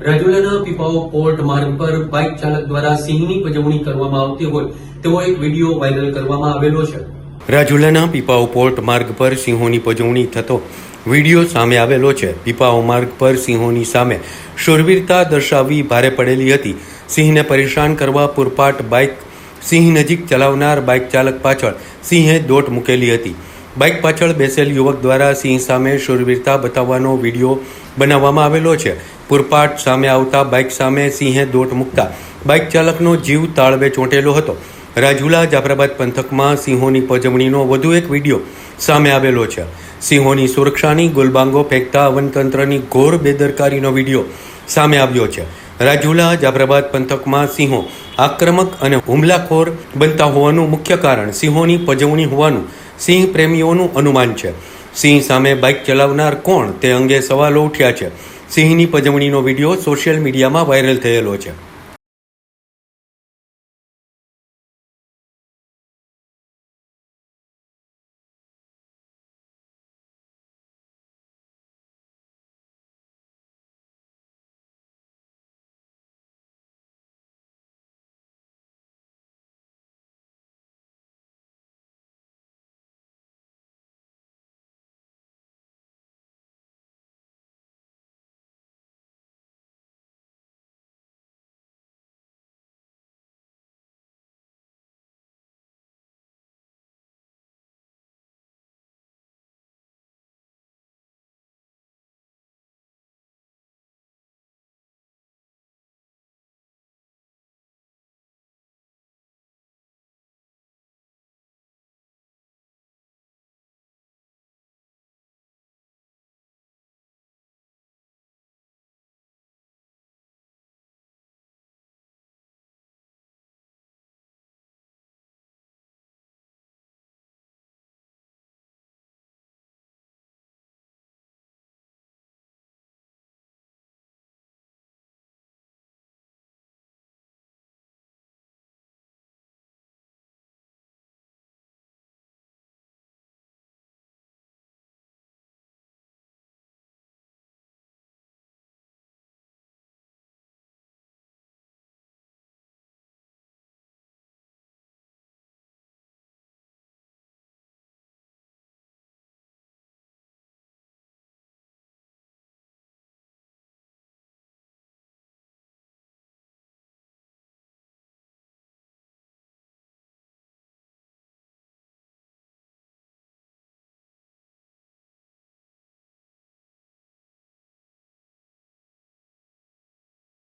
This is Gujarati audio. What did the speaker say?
રાજુલાના પીપાઓ પોર્ટ માર્ગ પર બાઇક ચાલક દ્વારા સિંહની પજવણી કરવામાં આવતી હોય તેવો એક વીડિયો વાયરલ કરવામાં આવેલો છે. રાજુલાના પીપાઓ પોર્ટ માર્ગ પર સિંહોની પજવણી થતો વીડિયો સામે આવેલો છે. પીપાઓ માર્ગ પર સિંહોની સામે શૂરવીરતા દર્શાવવી ભારે પડેલી હતી. સિંહને પરેશાન કરવા પૂરપાટ બાઇક સિંહ નજીક ચલાવનાર બાઇક ચાલક પાછળ સિંહે દોટ મૂકેલી હતી. બાઇક પાછળ બેસેલ યુવક દ્વારા સિંહ સામે શૂરવીરતા બતાવવાનો વીડિયો બનાવવામાં આવેલો છે. પૂરપાટ સામે આવતા બાઇક સામે સિંહે દોટ મૂકતા બાઇક ચાલકનો જીવ તાળવે ચોંટેલો હતો. રાજુલા જાફરાબાદ પંથકમાં સિંહોની પજવણીનો વધુ એક વીડિયો સામે આવેલો છે. સિંહોની સુરક્ષાની ગુલબાંગો ફેંકતા વનતંત્રની ઘોર બેદરકારીનો વીડિયો સામે આવ્યો છે. રાજુલા જાફરાબાદ પંથકમાં સિંહો આક્રમક અને હુમલાખોર બનતા હોવાનું મુખ્ય કારણ સિંહોની પજવણી હોવાનું સિંહ પ્રેમીઓનું અનુમાન છે. સિંહ સામે બાઇક ચલાવનાર કોણ? તે અંગે સવાલો ઉઠ્યા છે. સિંહની પજવણીનો વીડિયો સોશિયલ મીડિયામાં વાયરલ થયેલો છે.